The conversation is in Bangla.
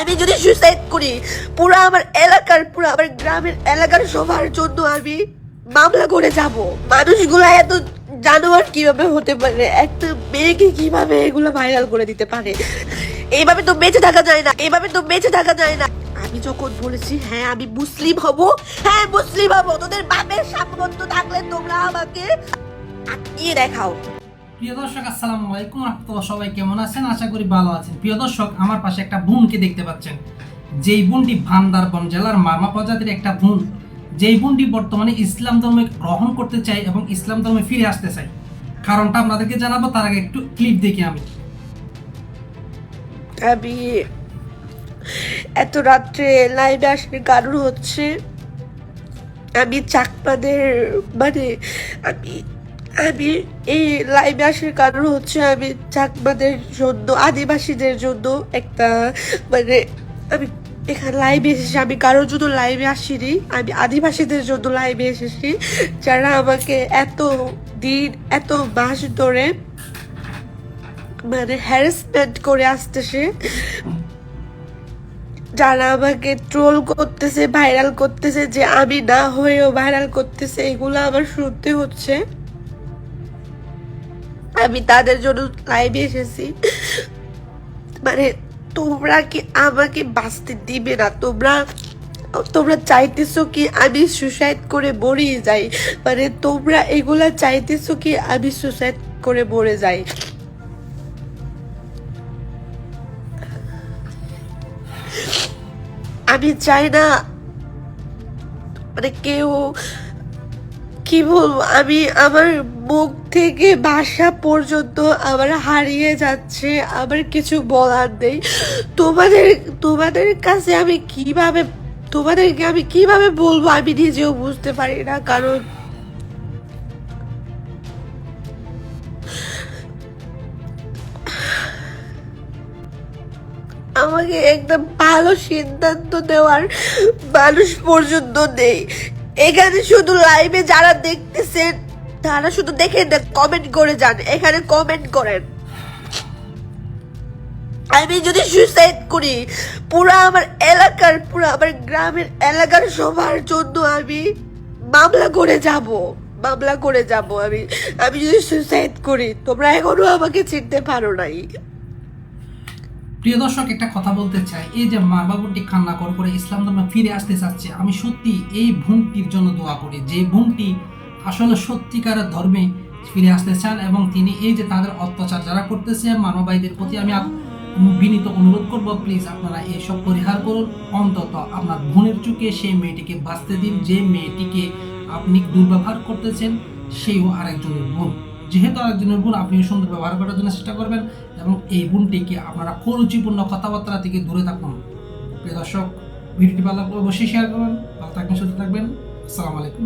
আমি যদি সুসাইড করি, পুরো আমার এলাকার, পুরো আমার গ্রামের এলাকার সবার জন্য আমি মামলা করে যাব। মানুষগুলো এত জানোয়ার কীভাবে হতে পারে? একটা মেয়েকে কীভাবে এগুলো ভাইরাল করে দিতে পারে? এইভাবে তো বেঁচে থাকা যায় না এইভাবে তো বেঁচে থাকা যায় না। আমি যখন বলেছি হ্যাঁ আমি মুসলিম হব হ্যাঁ মুসলিম হব, তোদের বাপের সামর্থ্য থাকলে তোমরা আমাকে আটকিয়ে দেখাও। প্রিয় দর্শক, আসসালামু আলাইকুম আপনারা সবাই কেমন আছেন? আশা করি ভালো আছেন। প্রিয় দর্শক, আমার পাশে একটা বোনকে দেখতে পাচ্ছেন। যেই বোনটি বান্দারবন জেলার মারমা প্রজাতির একটা বোন। যেই বোনটি বর্তমানে ইসলাম ধর্মে গ্রহণ করতে চাই এবং ইসলাম ধর্মে ফিরে আসতে চাই কারণটা আপনাদেরকে জানাব, তার আগে একটু ক্লিপ দেখি আমি। আমি এত রাত্রে লাইভে আসার কারণ হচ্ছে? আমি চাকমাদের মানে আমি আমি এই লাইভে আসার কারণ হচ্ছে আমি চাকমাদের জন্য, আদিবাসীদের জন্য একটা মানে আমি এখানে লাইভে এসেছি। আমি কারোর জন্য লাইভে আসিনি, আমি আদিবাসীদের জন্য লাইভে এসেছি। যারা আমাকে এত দিন, এত মাস ধরে মানে হ্যারাসমেন্ট করে আসতেছে, যারা আমাকে ট্রোল করতেছে ভাইরাল করতেছে, যে আমি না হয়েও ভাইরাল করতেছে, এগুলো আমার শুনতে হচ্ছে। আমি তাদের জন্য লাইভে এসেছি। মানে তোমরা কি আমাকে বাঁচতে দিবে না? তোমরা তোমরা চাইতেছো কি আমি সুসাইড করে মরে যাই? মানে তোমরা এগুলা চাইতেছো কি আমি সুসাইড করে মরে যাই? আমি চাই না মানে কেউ কি বলব? আমি আমার মুখ থেকে বাসা পর্যন্ত আমার হারিয়ে যাচ্ছে আমার কিছু বলার নেই। তোমাদের তোমাদের কাছে আমি কীভাবে, তোমাদেরকে আমি কীভাবে বলব আমি নিজেও বুঝতে পারি না, কারণ আমাকে একদম ভালো সিদ্ধান্ত দেওয়ার মানুষ পর্যন্ত নেই। এখানে শুধু লাইভে যারা দেখতেছেন, তারা শুধু দেখে দেন কমেন্ট করে যান। এখানে কমেন্ট করেন। আমি যদি সুইসাইড করি, পুরো আমার এলাকার, পুরো আমার গ্রামের এলাকার সবার জন্য আমি মামলা করে যাব। মামলা করে যাব আমি। আমি যদি সুইসাইড করি, তোমরা এখনও আমাকে চিনতে পারো নাই। প্রিয় দর্শক, একটা কথা বলতে চাই। এই যে মা বাবুটি কান্না করে করে ইসলাম ধর্মে ফিরে আসতে চাচ্ছে, আমি সত্যি এই ভুমটির জন্য দোয়া করি। যে ভুমটি আসলে সত্যিকারের ধর্মে ফিরে আসতে চান এবং তিনি এই যে তাদের অত্যাচার যারা করতেছে মানবাইদের প্রতি, আমি বিনীত অনুরোধ করব, প্লিজ আপনারা এইসব পরিহার করুন। অন্তত আপনার বোনের চুকে সেই মেয়েটিকে বাঁচতে দিন। যে মেয়েটিকে আপনি দুর্ব্যবহার করতেছেন, সেও আরেকজনের বোন। যেহেতু আরেকজনের গুণ আপনি সুন্দর ব্যবহার করার জন্য চেষ্টা করবেন এবং এই গুণটিকে আপনারা কুরুচিপূর্ণ কথাবার্তা থেকে দূরে থাকুন। প্রিয় দর্শক, ভিডিওটি ভালো লাগলে অবশ্যই শেয়ার করবেন। ভালো থাকবেন, সুস্থ থাকবেন। আসসালামু আলাইকুম